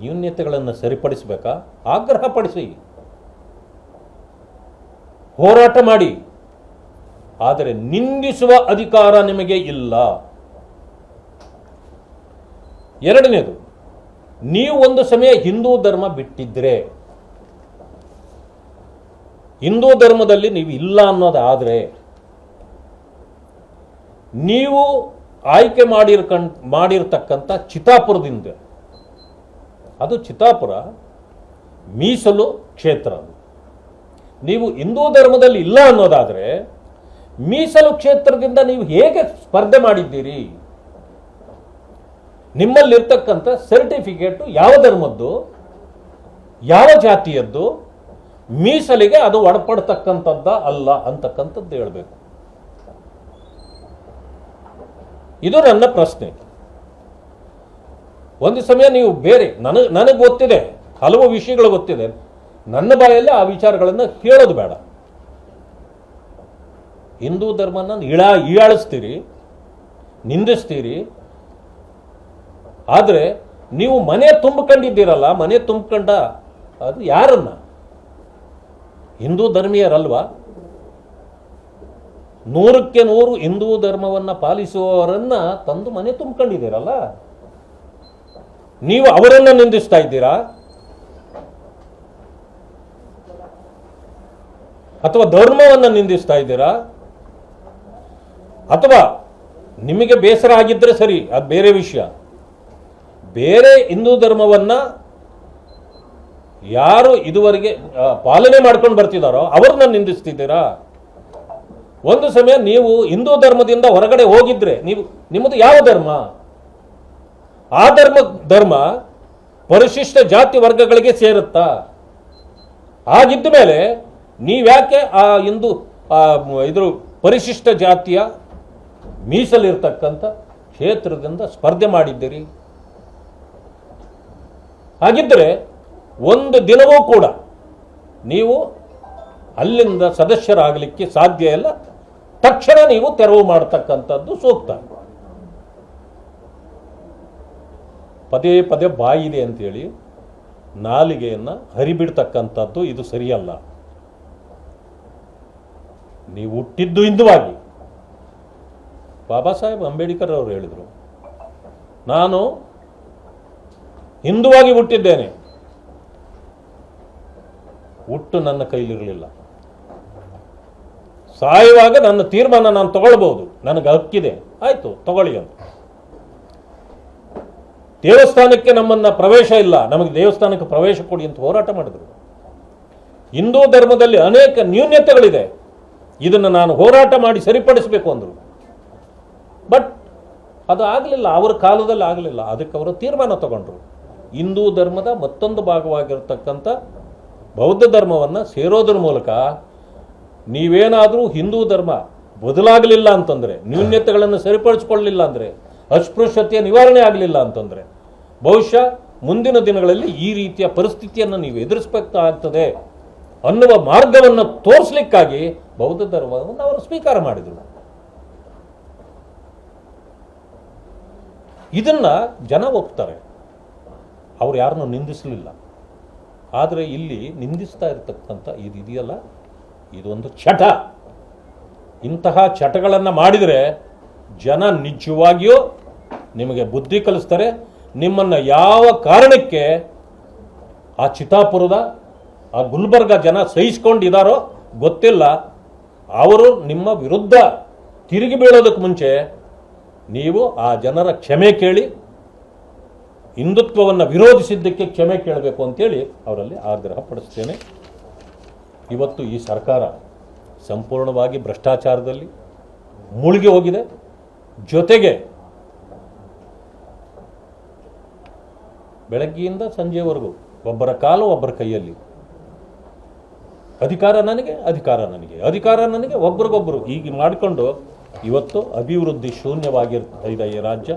ನ್ಯೂನ್ಯತೆಗಳನ್ನು ಸರಿಪಡಿಸಬೇಕಾ? ಆಗ್ರಹ ಪಡಿಸಿ. ಹೋರಾಟ ಮಾಡಿ. ಆದರೆ ನಿಂದಿಸುವ ಅಧಿಕಾರ ನಿಮಗೆ ಇಲ್ಲ. ಎರಡನೇದು, ನೀವು ಒಂದು ಸಮಯ ಹಿಂದೂ ಧರ್ಮ ಬಿಟ್ಟಿದ್ರೆ, ಹಿಂದೂ ಧರ್ಮದಲ್ಲಿ ನೀವು ಇಲ್ಲ ಅನ್ನೋದಾದರೆ ನೀವು ಆಯ್ಕೆ ಮಾಡಿರ್ಕಂಡ್, ಮಾಡಿರ್ತಕ್ಕಂಥ ಚಿತಾಪುರದಿಂದ ಅದು ಚಿತಾಪುರ ಮೀಸಲು ಕ್ಷೇತ್ರ ಅದು. ನೀವು ಹಿಂದೂ ಧರ್ಮದಲ್ಲಿ ಇಲ್ಲ ಅನ್ನೋದಾದರೆ, ಮೀಸಲು ಕ್ಷೇತ್ರದಿಂದ ನೀವು ಹೇಗೆ ಸ್ಪರ್ಧೆ ಮಾಡಿದ್ದೀರಿ? ನಿಮ್ಮಲ್ಲಿರ್ತಕ್ಕಂಥ ಸರ್ಟಿಫಿಕೇಟು ಯಾವ ಧರ್ಮದ್ದು? ಯಾವ ಜಾತಿಯದ್ದು? ಮೀಸಲಿಗೆ ಅದು ಒಳಪಡ್ತಕ್ಕಂಥದ್ದ ಅಲ್ಲ ಅಂತಕ್ಕಂಥದ್ದು ಹೇಳಬೇಕು. ಇದು ನನ್ನ ಪ್ರಶ್ನೆ. ಒಂದು ಸಮಯ ನೀವು ಬೇರೆ, ನನಗೆ ನನಗೆ ಗೊತ್ತಿದೆ, ಹಲವು ವಿಷಯಗಳು ಗೊತ್ತಿದೆ. ನನ್ನ ಬಾಯಲ್ಲಿ ಆ ವಿಚಾರಗಳನ್ನು ಕೇಳೋದು ಬೇಡ. ಹಿಂದೂ ಧರ್ಮನ ಇಳಾ ಈಳಿಸ್ತೀರಿ ನಿಂದಿಸ್ತೀರಿ. ಆದರೆ ನೀವು ಮನೆ ತುಂಬಿಕೊಂಡಿದ್ದೀರಲ್ಲ, ಮನೆ ತುಂಬಿಕೊಂಡ ಅದು ಯಾರನ್ನ? ಹಿಂದೂ ಧರ್ಮೀಯರಲ್ವಾ? ನೂರಕ್ಕೆ ನೂರು ಹಿಂದೂ ಧರ್ಮವನ್ನು ಪಾಲಿಸುವವರನ್ನ ತಂದು ಮನೆ ತುಂಬಿಕೊಂಡಿದ್ದೀರಲ್ಲ? ನೀವು ಅವರನ್ನು ನಿಂದಿಸ್ತಾ ಇದ್ದೀರಾ? ಅಥವಾ ಧರ್ಮವನ್ನು ನಿಂದಿಸ್ತಾ ಇದ್ದೀರಾ? ಅಥವಾ ನಿಮಗೆ ಬೇಸರ ಆಗಿದ್ದರೆ ಸರಿ, ಅದು ಬೇರೆ ವಿಷಯ. ಬೇರೆ ಹಿಂದೂ ಧರ್ಮವನ್ನ ಯಾರು ಇದುವರೆಗೆ ಪಾಲನೆ ಮಾಡ್ಕೊಂಡು ಬರ್ತಿದ್ದಾರೋ ಅವ್ರನ್ನ ನಿಂದಿಸ್ತಿದ್ದೀರಾ? ಒಂದು ಸಮಯ ನೀವು ಹಿಂದೂ ಧರ್ಮದಿಂದ ಹೊರಗಡೆ ಹೋಗಿದ್ರೆ, ನೀವು, ನಿಮ್ಮದು ಯಾವ ಧರ್ಮ? ಆ ಧರ್ಮ ಧರ್ಮ ಪರಿಶಿಷ್ಟ ಜಾತಿ ವರ್ಗಗಳಿಗೆ ಸೇರುತ್ತಾ? ಆಗಿದ್ದ ಮೇಲೆ ನೀವ್ಯಾಕೆ ಆ ಇಂದು ಇದ್ರ ಪರಿಶಿಷ್ಟ ಜಾತಿಯ ಮೀಸಲಿರ್ತಕ್ಕಂಥ ಕ್ಷೇತ್ರದಿಂದ ಸ್ಪರ್ಧೆ ಮಾಡಿದ್ದೀರಿ? ಹಾಗಿದ್ದರೆ ಒಂದು ದಿನವೂ ಕೂಡ ನೀವು ಅಲ್ಲಿಂದ ಸದಸ್ಯರಾಗಲಿಕ್ಕೆ ಸಾಧ್ಯ ಇಲ್ಲ. ತಕ್ಷಣ ನೀವು ತೆರವು ಮಾಡತಕ್ಕಂಥದ್ದು ಸೂಕ್ತ. ಪದೇ ಪದೇ ಬಾಯಿದೆ ಅಂತೇಳಿ ನಾಲಿಗೆಯನ್ನು ಹರಿಬಿಡ್ತಕ್ಕಂಥದ್ದು ಇದು ಸರಿಯಲ್ಲ. ನೀವು ಹುಟ್ಟಿದ್ದು ಹಿಂದುವಾಗಿ. ಬಾಬಾ ಸಾಹೇಬ್ ಅಂಬೇಡ್ಕರ್ ಅವರು ಹೇಳಿದರು, ನಾನು ಹಿಂದುವಾಗಿ ಹುಟ್ಟಿದ್ದೇನೆ. ಹುಟ್ಟು ನನ್ನ ಕೈಲಿರಲಿಲ್ಲ. ಸಾಯುವಾಗ ನನ್ನ ತೀರ್ಮಾನ ನಾನು ತಗೊಳ್ಬೋದು ನನಗೆ ಹಕ್ಕಿದೆ. ಆಯ್ತು, ತಗೊಳ್ಳಿ ಅಂತ. ದೇವಸ್ಥಾನಕ್ಕೆ ನಮ್ಮನ್ನು ಪ್ರವೇಶ ಇಲ್ಲ. ನಮಗೆ ದೇವಸ್ಥಾನಕ್ಕೆ ಪ್ರವೇಶ ಕೊಡಿ ಅಂತ ಹೋರಾಟ ಮಾಡಿದರು. ಹಿಂದೂ ಧರ್ಮದಲ್ಲಿ ಅನೇಕ ನ್ಯೂನ್ಯತೆಗಳಿದೆ ಇದನ್ನು ನಾನು ಹೋರಾಟ ಮಾಡಿ ಸರಿಪಡಿಸಬೇಕು ಅಂದರು. ಬಟ್ ಅದು ಆಗಲಿಲ್ಲ. ಅವರ ಕಾಲದಲ್ಲಿ ಆಗಲಿಲ್ಲ. ಅದಕ್ಕೆ ಅವರು ತೀರ್ಮಾನ ತಗೊಂಡ್ರು. ಹಿಂದೂ ಧರ್ಮದ ಮತ್ತೊಂದು ಭಾಗವಾಗಿರತಕ್ಕಂಥ ಬೌದ್ಧ ಧರ್ಮವನ್ನು ಸೇರೋದ್ರ ಮೂಲಕ ನೀವೇನಾದರೂ ಹಿಂದೂ ಧರ್ಮ ಬದಲಾಗಲಿಲ್ಲ ಅಂತಂದರೆ ನ್ಯೂನ್ಯತೆಗಳನ್ನು ಸರಿಪಡಿಸ್ಕೊಳ್ಳಲಿಲ್ಲ ಅಂದರೆ, ಅಸ್ಪೃಶ್ಯತೆಯ ನಿವಾರಣೆ ಆಗಲಿಲ್ಲ ಅಂತಂದರೆ ಬಹುಶಃ ಮುಂದಿನ ದಿನಗಳಲ್ಲಿ ಈ ರೀತಿಯ ಪರಿಸ್ಥಿತಿಯನ್ನು ನೀವು ಎದುರಿಸಬೇಕಾಗ್ತದೆ ಅನ್ನುವ ಮಾರ್ಗವನ್ನು ತೋರಿಸಲಿಕ್ಕಾಗಿ ಬೌದ್ಧ ಧರ್ಮವನ್ನು ಅವರು ಸ್ವೀಕಾರ ಮಾಡಿದರು. ಇದನ್ನು ಜನ ಒಪ್ತಾರೆ. ಅವ್ರು ಯಾರನ್ನು ನಿಂದಿಸಲಿಲ್ಲ. ಆದರೆ ಇಲ್ಲಿ ನಿಂದಿಸ್ತಾ ಇರತಕ್ಕಂಥ ಇದು ಇದೆಯಲ್ಲ? ಇದೊಂದು ಚಟ ಇಂತಹ ಚಟಗಳನ್ನು ಮಾಡಿದರೆ ಜನ ನಿಜವಾಗಿಯೂ ನಿಮಗೆ ಬುದ್ಧಿ ಕಲಿಸ್ತಾರೆ ನಿಮ್ಮನ್ನು ಯಾವ ಕಾರಣಕ್ಕೆ ಆ ಚಿತಾಪುರದ ಆ ಗುಲ್ಬರ್ಗ ಜನ ಸಹಿಸ್ಕೊಂಡಿದ್ದಾರೋ ಗೊತ್ತಿಲ್ಲ. ಅವರು ನಿಮ್ಮ ವಿರುದ್ಧ ತಿರುಗಿ ಬೀಳೋದಕ್ಕೆ ಮುಂಚೆ ನೀವು ಆ ಜನರ ಕ್ಷಮೆ ಕೇಳಿ, ಹಿಂದುತ್ವವನ್ನು ವಿರೋಧಿಸಿದ್ದಕ್ಕೆ ಕ್ಷಮೆ ಕೇಳಬೇಕು ಅಂತೇಳಿ ಅವರಲ್ಲಿ ಆಗ್ರಹ ಪಡಿಸ್ತೇನೆ. ಇವತ್ತು ಈ ಸರ್ಕಾರ ಸಂಪೂರ್ಣವಾಗಿ ಭ್ರಷ್ಟಾಚಾರದಲ್ಲಿ ಮುಳುಗಿ ಹೋಗಿದೆ. ಜೊತೆಗೆ ಬೆಳಗ್ಗೆಯಿಂದ ಸಂಜೆವರೆಗೂ, ಒಬ್ಬರ ಕಾಲು ಒಬ್ಬರ ಕೈಯಲ್ಲಿ. ಅಧಿಕಾರ ನನಗೆ ಅಧಿಕಾರ ನನಗೆ. ಅಧಿಕಾರ ನನಗೆ ಒಬ್ರಿಗೊಬ್ಬರು ಹೀಗೆ ಮಾಡಿಕೊಂಡು ಇವತ್ತು ಅಭಿವೃದ್ಧಿ ಶೂನ್ಯವಾಗಿರ್ತಾ ಇದೆ ಈ ರಾಜ್ಯ.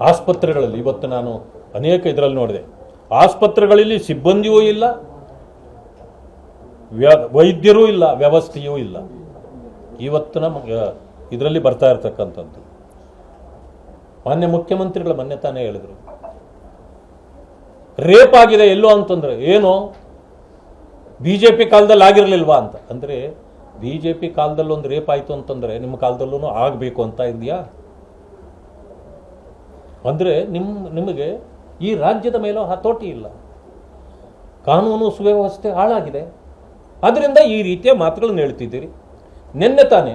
ಆಸ್ಪತ್ರೆಗಳಲ್ಲಿ ಇವತ್ತು ನಾನು ಅನೇಕ ಇದರಲ್ಲಿ ನೋಡಿದೆ. ಆಸ್ಪತ್ರೆಗಳಲ್ಲಿ ಸಿಬ್ಬಂದಿಯೂ ಇಲ್ಲ ವೈದ್ಯರೂ ಇಲ್ಲ, ವ್ಯವಸ್ಥೆಯೂ ಇಲ್ಲ. ಇವತ್ತು ನಮ್ಮ ಇದರಲ್ಲಿ ಬರ್ತಾ ಇರ್ತಕ್ಕಂಥದ್ದು. ಮಾನ್ಯ ಮುಖ್ಯಮಂತ್ರಿಗಳು ಮೊನ್ನೆ ತಾನೇ ಹೇಳಿದರು. ರೇಪ್ ಆಗಿದೆ ಎಲ್ಲೋ ಅಂತಂದ್ರೆ ಏನು? ಬಿ ಜೆ ಪಿ ಕಾಲದಲ್ಲಿ ಆಗಿರಲಿಲ್ವಾ ಅಂತ. ಅಂದರೆ ಬಿ ಜೆ ಪಿ ಕಾಲದಲ್ಲಿ ಒಂದು ರೇಪ್ ಆಯಿತು ಅಂತಂದರೆ ನಿಮ್ಮ ಕಾಲದಲ್ಲೂ ಆಗಬೇಕು ಅಂತ ಇದೆಯಾ? ಅಂದರೆ ನಿಮ್ಮ ನಿಮಗೆ ಈ ರಾಜ್ಯದ ಮೇಲೂ ಹತೋಟಿ ಇಲ್ಲ. ಕಾನೂನು ಸುವ್ಯವಸ್ಥೆ ಹಾಳಾಗಿದೆ. ಅದರಿಂದ ಈ ರೀತಿಯ ಮಾತುಗಳನ್ನು ಹೇಳ್ತಿದ್ದೀರಿ. ನಿನ್ನೆ ತಾನೇ